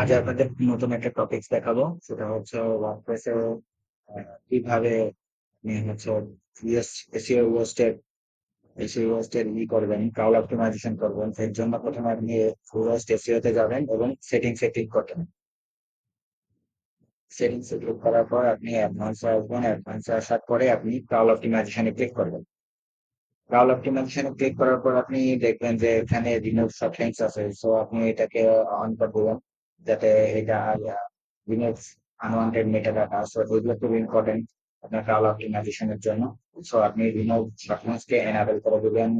আজ আপনাদের নতুন একটা টপিকস দেখাবো। সেটা হচ্ছে ওয়ার্ডপ্রেসে কীভাবে হচ্ছে এসিও ওয়েস্টের এসিও ওয়েস্টের ই করবেন ক্রাউড অপটিমাইজেশন করবেন এর জন্য প্রথমে আপনি ওয়েস্ট এসিওতে যাবেন এবং সেটিংসে ক্লিক করবেন। সেটিংসে ক্লিক করার পর আপনি অ্যাডভান্সে আসবেন অ্যাডভান্সে আসার পরে আপনি ক্রাউড অপটিমাইজেশনে ক্লিক করবেন। ক্রাউড অপটিমাইজেশনে ক্লিক করার পর আপনি দেখবেন যে এখানে রিমুভ সেটিংস আছে সো আপনি এটাকে অন করে দেবেন। যাতে এটা রিমুভ আনওয়ান্টেড মেটাডাটা সো এগুলো খুব ইম্পর্টেন্ট আপনার ক্রাউড অপটিমাইজেশনের জন্য। সো আপনি রিমুভ সেটিংসকে এনাবেল করে দিবেন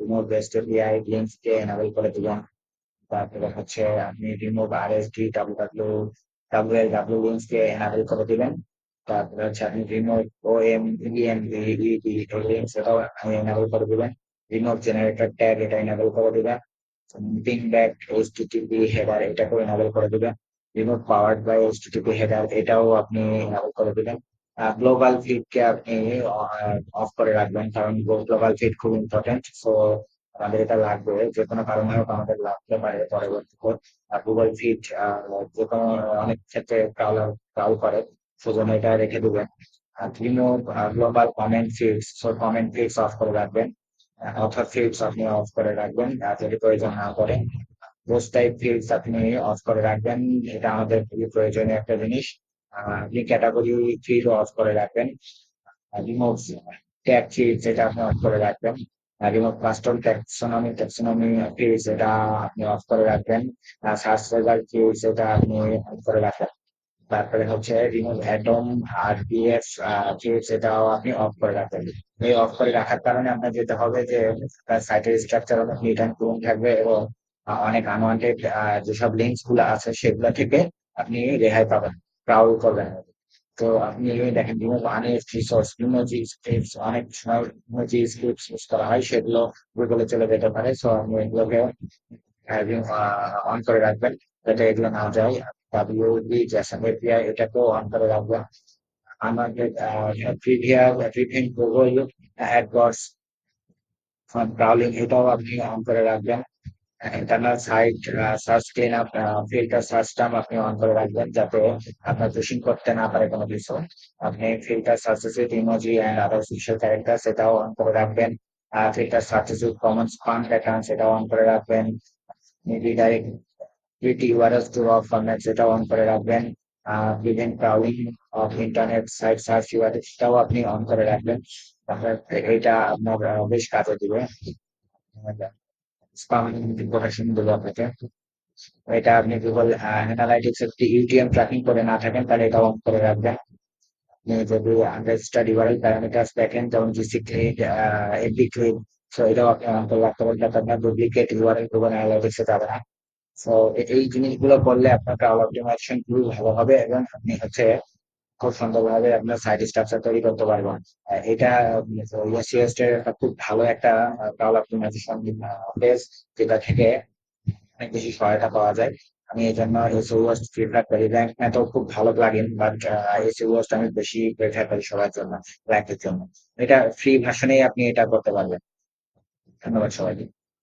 রিমুভ বেস্ট এপিআই লিঙ্কসকে এনাবেল করে দিবেন। তারপরে হচ্ছে আপনি remove RSD W W W L W লিঙ্কসকে enable করে দিবেন। তারপরে হচ্ছে আপনি রিমোট ও এম ইএম এটাও এনাবেল করে দিবেন। রিমোট জেনারেটর ট্যাগ এটা এনাবেল করে দিবেন। পিং ব্যাক এইচটিটিপি হেডার এটাকেও এনাবেল করে দিবেন। Remote powered by HTTP header এটাও আপনি এনাবেল করে দিবেন। গ্লোবাল ফিডকে আপনি অফ করে রাখবেন, কারণ গ্লোবাল ফিড খুব ইম্পর্টেন্ট সো আমাদের এটা লাগবে। যে কোনো কারণে হোক আমাদের লাগতে পারে পরবর্তী গুগল ফিড যে কোনো অনেক ক্ষেত্রে ক্রাউল করে, সেজন্য এটা রেখে দিবেন। Remove global comment fields so comment fields off করে রাখবেন। অথর ফিল্ডস আপনি অফ করে রাখবেন যদি প্রয়োজন না করে পোস্ট টাইপ ফিল্ডস আপনি অফ করে রাখবেন, এটা আমাদের খুবই প্রয়োজনীয় একটা জিনিস। আপনি ক্যাটাগরি ফিল্ড অফ করে রাখবেন। রিমুভ ট্যাগ ফিল্ডস এটা আপনি অফ করে রাখবেন remove custom taxonomy taxonomy fields এটা আপনি অফ করে রাখবেন সার্চ রেজাল্ট ফিল্ডস এটা আপনি অফ করে রাখবেন। তারপরে হচ্ছে remove atom R BF chips এটাও আপনি অফ করে রাখবেন। এই অফ করে রাখার কারণে আপনার যেতে হবে যে সাইটের স্ট্রাকচার অনেক নিট অ্যান্ড ক্লিন থাকবে এবং অনেক আনওয়ান্টেড যেসব লিঙ্কসগুলো আছে সেগুলো থেকে আপনি রেহাই পাবেন ক্রাউড করবেন। তো আপনি দেখেন রিমুভ আনএফ রিসোর্স ইমোজি অনেক সময় ইউজ করা হয়, সেগুলো গুগলে চলে যেতে পারে। সো আপনি এগুলোকে অন করে রাখবেন, যাতে এগুলো না যায়। WD জ্যাসন এটাকেও অন করে রাখবেন আমাদের প্রিভেন্ট গুগল অ্যাডওয়ার্ডস ব্রাউলিং এটাও আপনি অন করে রাখবেন internal site search filter search term আপনি অন করে রাখবেন যাতে আপনার দোষিং করতে না পারে কোনো কিছু। আপনি filter searches with emoji and other character সেটাও অন করে রাখবেন filter searches with common span pattern সেটাও অন করে রাখবেন redirect pretty URLs to of format সেটা অন করে রাখবেন prevent crowding of internet site search URLs সেটাও আপনি অন করে রাখবেন এটা আপনার বেশ কাজে দিবে। স্পাম প্রোটেকশন দেবো আপনাকে। এটা আপনি গুগল অ্যানালাইটিক্স একটি ইউটিএম ট্র্যাকিং করে না থাকেন, তাহলে এটা অন করে রাখবেন। আপনি যদি আন্ডারস্টাড ইউআরএল প্যারামিটার্স দেখেন, যেমন GC clid FB clid so এটাও আপনি অন করে রাখতে পারেন যাতে আপনার ডুপ্লিকেট ইউআরএল গুগল অ্যানালাইটিক্সে যাবে না। তো এই জিনিসগুলো করলে আপনার ক্রাউড অপটিমাইজেশন খুবই ভালো হবে এবং আপনি হচ্ছে খুব সুন্দরভাবে আপনার সাইট স্ট্রাকচার তৈরি করতে পারবেন। এটা ইএসিএস এর খুব ভালো একটা ক্রাউড অপটিমাইজেশন পেজ যেটা থেকে অনেক বেশি সহায়তা পাওয়া যায়। আমি এই জন্য এসি ওয়াস্ট ফিডব্যাক করি। র্যাঙ্ক ম্যাথও খুব ভালো প্লাগইন বাট এসি ওয়াস্ট আমি বেশি প্রেফার করি সবার জন্য র্যাঙ্কের জন্য। এটা ফ্রি ভার্সনেই আপনি এটা করতে পারবেন। ধন্যবাদ সবাইকে।